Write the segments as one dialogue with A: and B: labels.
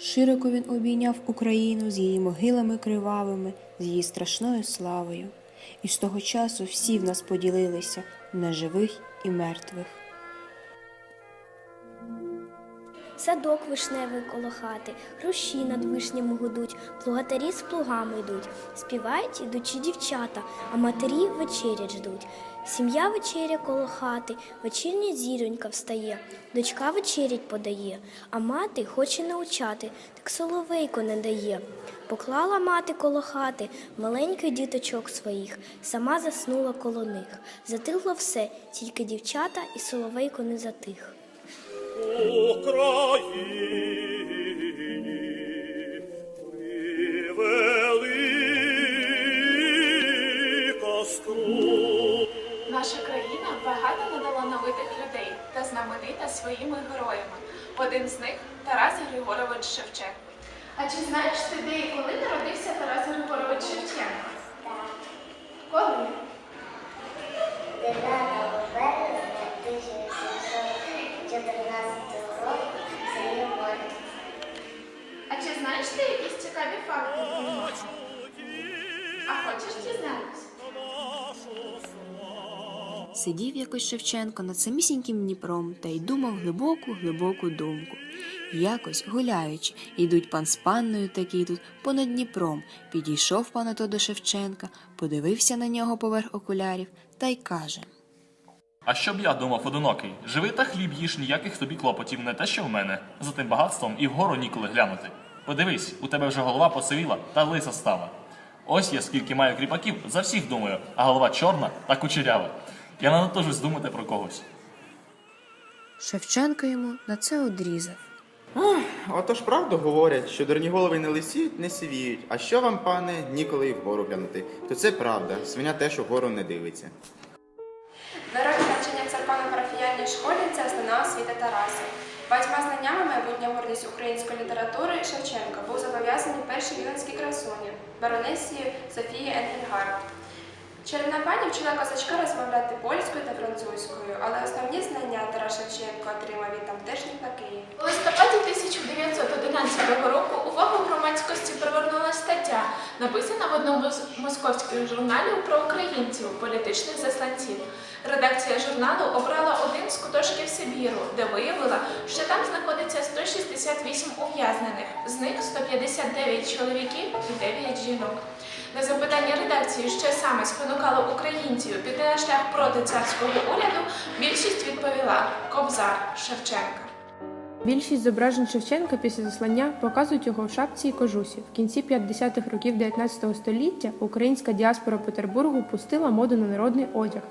A: Широко він обійняв Україну з її могилами кривавими, з її страшною славою. І з того часу всі в нас поділилися на живих і мертвих.
B: Садок вишневий коло хати, груші над вишнями гудуть, плугатарі з плугами йдуть, співають ідучі дівчата, а матері вечерять ждуть. Сім'я вечеря коло хати, вечірня зіронька встає, дочка вечерять подає, а мати хоче научати, так соловейко не дає. Поклала мати коло хати маленьких діточок своїх, сама заснула коло них. Затихло все, тільки дівчата і соловейко не затих.
C: Україні стру.
D: Наша країна багато надалановитих людей та знаменита своїми героями. Один з них Тарас Григорович Шевченко. А чи знаєш ти, де і коли народився Тарас Григорович Шевченко? Коли?
E: 9 березня 1814 року в селі Морі.
D: А чи знаєш ти якісь цікаві факти? А хочеш дізнатися?
A: Сидів якось Шевченко над самісіньким Дніпром та й думав глибоку, глибоку думку. Якось, гуляючи, йдуть пан з панною такі тут понад Дніпром. Підійшов пан ото до Шевченка, подивився на нього поверх окулярів та й каже.
F: А що б я думав, одинокий? Живи та хліб їж, ніяких тобі клопотів, не те, що в мене. За тим багатством і вгору ніколи глянути. Подивись, у тебе вже голова посивіла та лиса стала. Ось я скільки маю кріпаків, за всіх думаю, а голова чорна та кучерява. Я не натужусь думати про когось.
A: Шевченко йому на це одрізав.
G: Отож правду говорять, що дурні голови не лисіють, не сивіють. А що вам, пане, ніколи й вгору глянути? То це правда, свиня теж угору не дивиться.
H: Роки навчання в церковно-парафіяльній школі це основна освіта Тараса. Багатьма знаннями майбутня гордість української літератури Шевченка був зобов'язаний першій віленській красуні, баронесі Софії Енгельгард. Чарівна пані вчила козачка розмовляти польською та французькою, але основні знання Тарас Шевченко отримав від тамтешніх лакеїв.
D: У листопаді 1911 року увагу громадськості привернула стаття, написана в одному з московських журналів про українців, політичних засланців. Редакція журналу обрала один з Сибіру, де виявила, що там знаходиться 168 ув'язнених, з них 159 чоловіків і 9 жінок. На запитання редакції, що саме спонукало українців піти на шлях проти царського уряду, більшість відповіла Кобзар Шевченка.
I: Більшість зображень Шевченка після заслання показують його в шапці і кожусі. В кінці 50-х років 19 століття українська діаспора Петербургу пустила моду на народний одяг.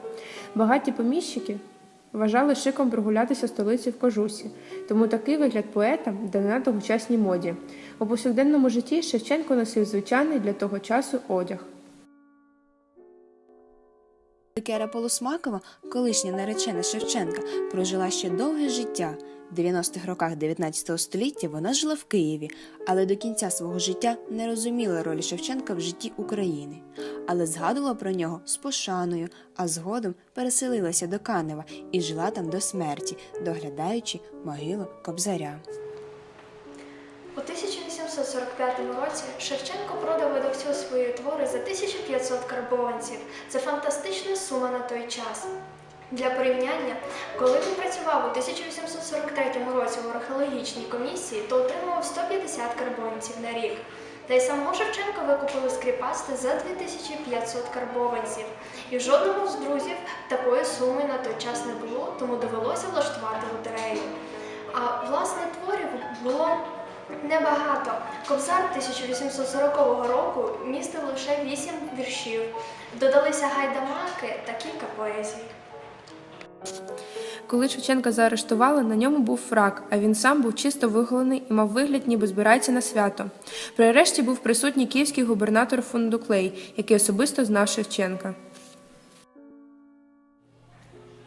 I: Багаті поміщики вважали шиком прогулятися столиці в кожусі, тому такий вигляд поета дана тогочасній моді. У повсякденному житті Шевченко носив звичайний для того часу одяг.
A: Кера Полусмакова, колишня наречена Шевченка, прожила ще довге життя. В 90-х роках 19 століття вона жила в Києві, але до кінця свого життя не розуміла ролі Шевченка в житті України, але згадувала про нього з пошаною, а згодом переселилася до Канева і жила там до смерті, доглядаючи могилу Кобзаря.
B: У 1845 році Шевченко продав видавцю свої твори за 1500 карбованців. Це фантастична сума на той час. Для порівняння, коли він працював у 1843 році в археологічній комісії, то отримував 150 карбованців на рік. Та й самого Шевченка викупили скріпасти за 2500 карбованців. І жодному з друзів такої суми на той час не було, тому довелося влаштувати лотерею. А власне творів було небагато. Кобзар 1840 року містив лише 8 віршів. Додалися гайдамаки та кілька поезій.
I: Коли Шевченка заарештували, на ньому був фрак, а він сам був чисто виголений і мав вигляд, ніби збирається на свято. При арешті був присутній київський губернатор Фундуклей, який особисто знав Шевченка.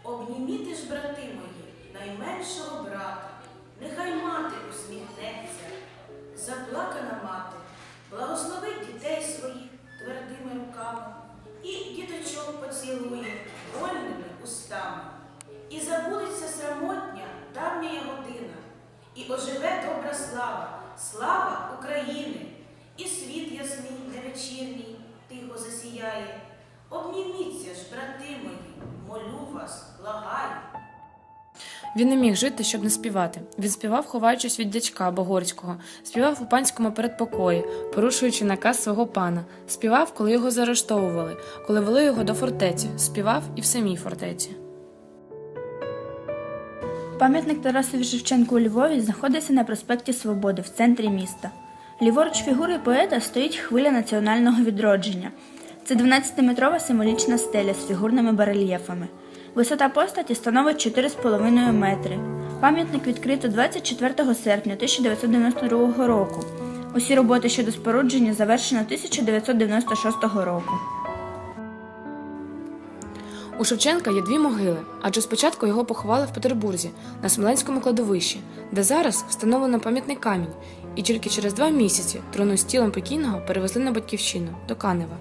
J: Обніміти ж, брати мої, найменшого брата, нехай мати усміхнеться, заплакана мати, благословить дітей своїх твердими руками і діточок поцілує вольними устами. І забудеться срамотня давня година, і оживе добра слава, слава України! І світ ясний, невечірній, тихо засіяє. Обніміться ж, брати мої, молю вас, благаю.
K: Він не міг жити, щоб не співати. Він співав, ховаючись від дячка Богорського, співав у панському передпокої, порушуючи наказ свого пана, співав, коли його заарештовували, коли вели його до фортеці, співав і в самій фортеці.
L: Пам'ятник Тарасові Шевченку у Львові знаходиться на проспекті Свободи в центрі міста. Ліворуч фігури поета стоїть хвиля національного відродження. Це 12-метрова символічна стеля з фігурними барельєфами. Висота постаті становить 4,5 метри. Пам'ятник відкрито 24 серпня 1992 року. Усі роботи щодо спорудження завершено 1996 року.
K: У Шевченка є дві могили, адже спочатку його поховали в Петербурзі на Смоленському кладовищі, де зараз встановлено пам'ятний камінь, і тільки через два місяці трону з тілом покійного перевезли на батьківщину до Канева.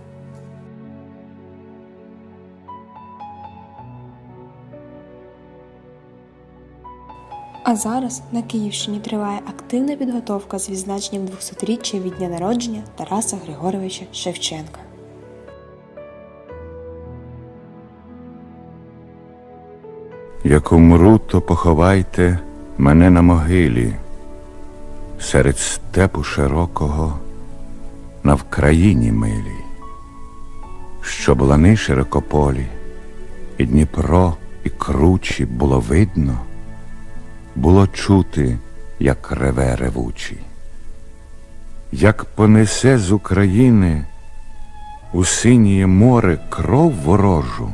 A: А зараз на Київщині триває активна підготовка з відзначенням 200-річчя від дня народження Тараса Григоровича Шевченка.
M: Як умру, то поховайте мене на могилі, серед степу широкого, на Вкраїні милій, щоб лани широкополі, і Дніпро, і кручі було видно, було чути, як реве ревучий. Як понесе з України у синє море кров ворожу,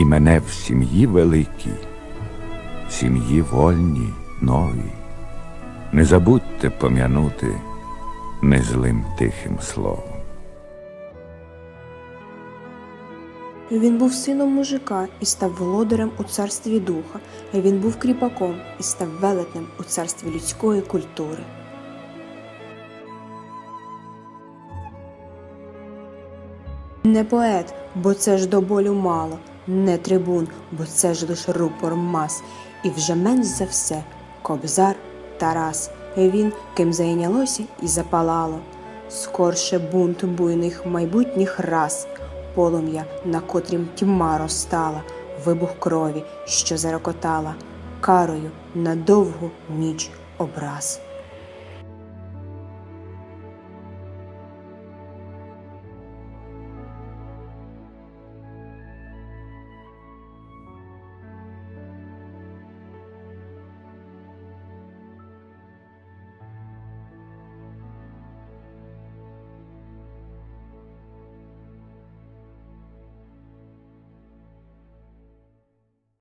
M: і мене в сім'ї великій, в сім'ї вольній, новій. Не забудьте пом'янути незлим тихим словом.
A: Він був сином мужика і став володарем у царстві духа. Він був кріпаком і став велетнем у царстві людської культури. Не поет, бо це ж до болю мало, не трибун, бо це ж лиш рупор мас, і вже менш за все кобзар Тарас. Він ким зайнялося і запалало. Скорше бунт буйних майбутніх рас, полум'я, на котрім тьма розстала, вибух крові, що зарокотала, карою на довгу ніч образ.